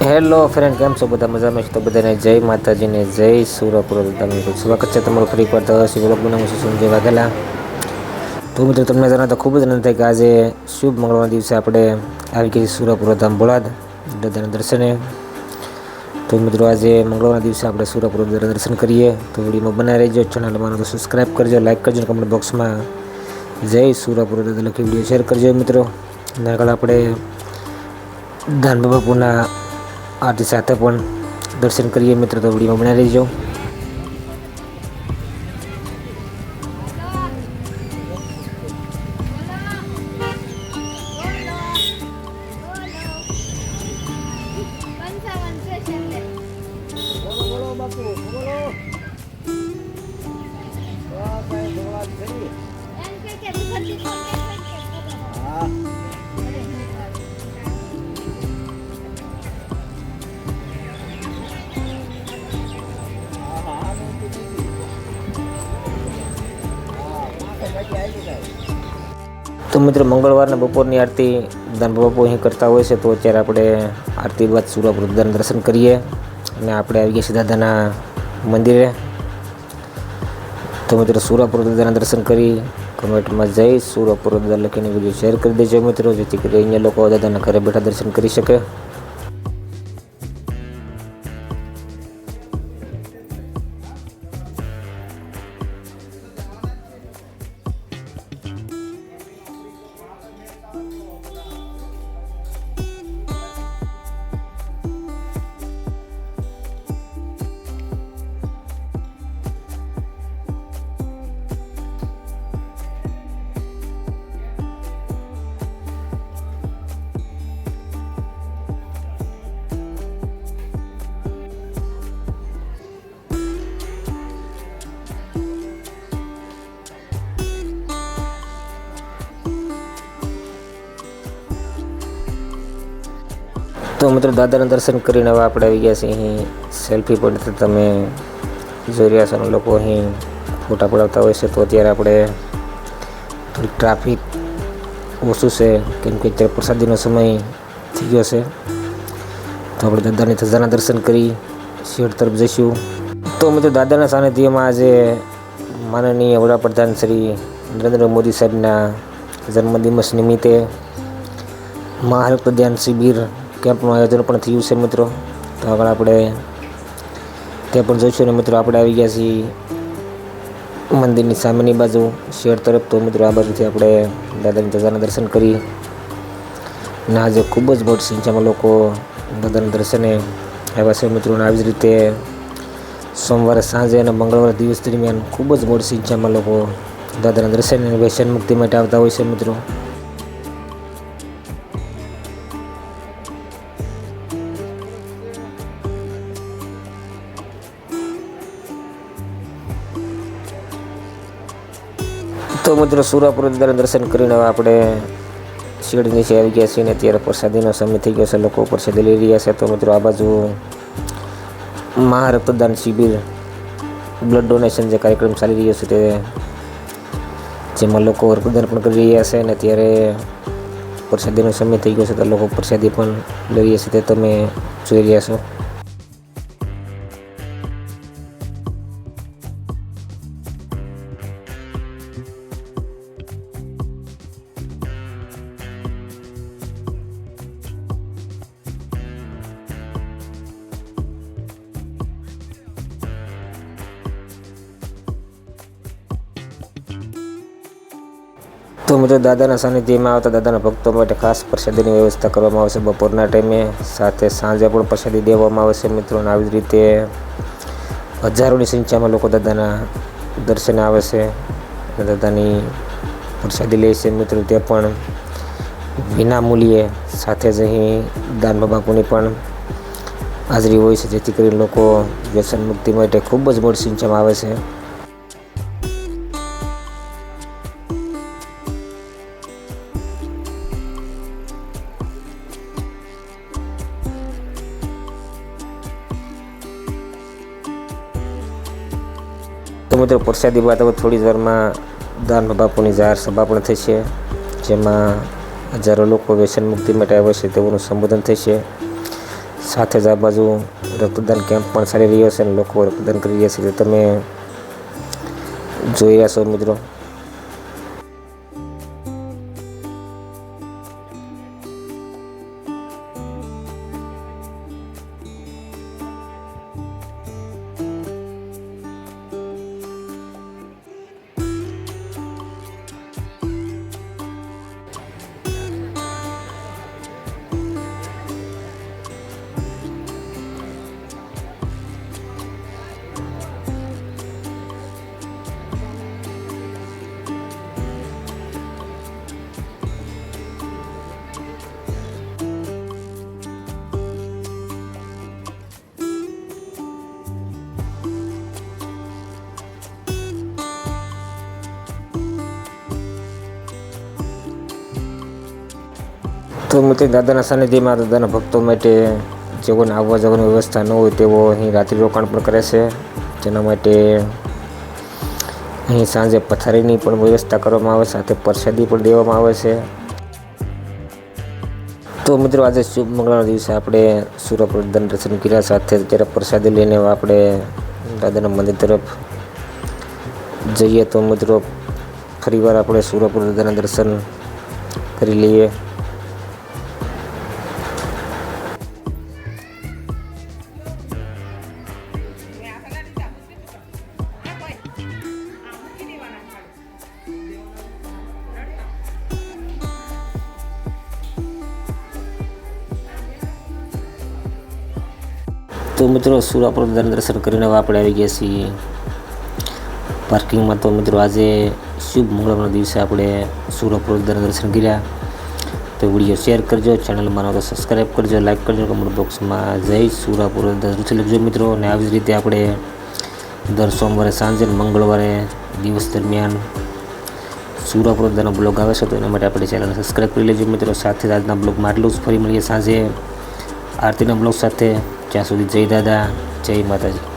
Hello friend કેમ છો બધા? મજામાં છો તો બધાને જય માતાજીને જય સુરપુર. તમે સ્વાગત છે તમારું ફરી એકવાર તો શિવ બ્લોગ બનાવું છું સંજય વાઘેલા. તો મિત્રો, તમને જણાવતા ખૂબ જ આનંદ થાય કે આજે શુભ મંગળવારના દિવસે આપણે આવી ગઈ સુરપુર ધામ ભોળાદ દાદાના દર્શને. તો મિત્રો, આજે મંગળવારના દિવસે આપણે સુરપુર દર્શન કરીએ. તો વિડીયોમાં બનાવી રહેજો ચેનલ અમારું તો સબસ્ક્રાઈબ કરજો લાઈક કરજો કમેન્ટ બોક્સમાં જય સુરપુર દાદા લખી વીડિયો શેર કરજો મિત્રો. અને આગળ આપણે ધાન બાપુના આરતી સાથે પણ દર્શન કરીએ મિત્રો તો વિડીયોમાં બનાવી રહેજો પંચાવન તો મિત્રો મંગળવારને બપોરની આરતી દાન બાપુ અહીં કરતા હોય છે, તો અત્યારે આપણે આરતી બાદ સુરપુર દાદાના દર્શન કરીએ અને આપણે આવી ગયા દાદાના મંદિરે. તો મિત્રો સુરપુર દાદાના દર્શન કરી કમેન્ટમાં જઈ સુરપુર દાદા લખીને વીડિયો શેર કરી દેજો મિત્રો, જેથી કરી અહીંયા લોકો દાદાના ઘરે બેઠા દર્શન કરી શકે. તો મિત્રો દાદાના દર્શન કરીને હવે આપણે આવી ગયા છીએ અહીં સેલ્ફી પોઈન્ટ તમે જોઈ રહ્યા છો લોકો અહીં ફોટા પડાવતા હોય છે તો અત્યારે આપણે થોડીક ટ્રાફિક ઓછું છે કેમ કે અત્યારે પ્રસાદીનો સમય થઈ ગયો છે. તો આપણે દાદાની ધજાના દર્શન કરી શેડ તરફ જઈશું. તો મિત્રો દાદાના સાનિધ્યમાં આજે માનનીય વડાપ્રધાન શ્રી નરેન્દ્ર મોદી સાહેબના જન્મદિવસ નિમિત્તે મહારક્ત ધ્યાન શિબિર કેમ્પનું આયોજન પણ થયું છે મિત્રો. તો આગળ આપણે તે પણ જોઈશું ને મિત્રો, આપણે આવી ગયા છીએ મંદિરની સામેની બાજુ, શેર તરફ. તો મિત્રો, આ બાજુથી આપણે દાદાની ધજાના દર્શન કરી. અને આજે ખૂબ જ મોટી સંખ્યામાં લોકો દાદાના દર્શને આવ્યા છે મિત્રો. અને આવી જ રીતે સોમવારે સાંજે અને મંગળવારે દિવસ દરમિયાન ખૂબ જ મોટી સંખ્યામાં લોકો દાદાના દર્શન અને વ્યસન મુક્તિ માટે આવતા હોય છે મિત્રો. તો મિત્રો સુરાપુર દાદાના દર્શન કરીને હવે આપણે શેડ નીચે આવી ગયા છીએ ને અત્યારે પ્રસાદીનો સમય થઈ ગયો છે, લોકો પ્રસાદી લઈ રહ્યા છે. તો મિત્રો આ બાજુ મહારક્તદાન શિબિર બ્લડ ડોનેશન જે કાર્યક્રમ ચાલી રહ્યો છે તે જેમાં લોકો રક્તદાન પણ કરી રહ્યા છે અને અત્યારે પ્રસાદીનો સમય થઈ ગયો છે તો લોકો પ્રસાદી પણ લઈ રહ્યા છે તે તમે જોઈ રહ્યા છો. તો મિત્રો દાદાના સાનિધ્યમાં આવતા દાદાના ભક્તો માટે ખાસ પ્રસાદીની વ્યવસ્થા કરવામાં આવશે. બપોરના ટાઈમે સાથે સાંજે પણ પ્રસાદી દેવામાં આવશે મિત્રો. અને આવી જ રીતે હજારોની સંખ્યામાં લોકો દાદાના દર્શને આવે છે. દાદાની પ્રસાદી લે છે મિત્રો. તે પણ વિનામૂલ્યે. સાથે જ અહીં દાન બાપુની પણ હાજરી હોય છે. જેથી કરીને લોકો વ્યસન મુક્તિ માટે ખૂબ જ મોટી સંખ્યામાં આવે છે. મિત્રો પ્રસાદી બાદ હવે થોડી વારમાં દાન બાપુની જાહેર સભા પણ થશે જેમાં હજારો લોકો વ્યસન મુક્તિ માટે આવે છે તેઓનું સંબોધન થશે સાથે જ આ બાજુ રક્તદાન કેમ્પ પણ ચાલી રહ્યો છે અને લોકો રક્તદાન કરી રહ્યા છે. જે તમે જોઈ રહ્યા છો મિત્રો તો મિત્રો દાદાના સાનિધ્યમાં, દાદાના ભક્તો માટે જેઓને આવવા જવાની વ્યવસ્થા ન હોય તેઓ અહીં રાત્રિ રોકાણ પણ કરે છે. જેના માટે અહીં સાંજે પથારીની પણ વ્યવસ્થા કરવામાં આવે છે સાથે પ્રસાદી પણ દેવામાં આવે છે. તો મિત્રો, આજે શુભ મંગળના દિવસે આપણે સૂર્યપ્રદાન દર્શન કર્યા, સાથે ત્યારે પ્રસાદી લઈને આપણે દાદાના મંદિર તરફ જઈએ. તો મિત્રો, ફરીવાર આપણે સૂર્યપ્રદાના દર્શન કરી લઈએ. તો મિત્રો સુરાપુર દર્શન કરીને આપણે આવી ગયા છીએ. પાર્કિંગમાં તો મિત્રો આજે શુભ મંગળવારના દિવસે આપણે સુરાપુર દર્શન કર્યા. તો વીડિયો શેર કરજો ચેનલમાં ન તો સબસ્ક્રાઈબ કરજો લાઈક કરજો કમેન્ટ બોક્સમાં જય સુરાપુર દર્શન લખજો મિત્રો. અને આવી જ રીતે આપણે દર સોમવારે સાંજે મંગળવારે દિવસ દરમિયાન સુરાપુરદાનો બ્લોગ આવે છે, તો એના માટે આપણે ચેનલને સબસ્ક્રાઈબ કરી લેજો મિત્રો. સાથે આજના બ્લોગમાં આટલું જ. ફરી મળીએ સાંજે આરતીના બ્લોગ સાથે. ત્યાં સુધી જય દાદા જય માતાજી.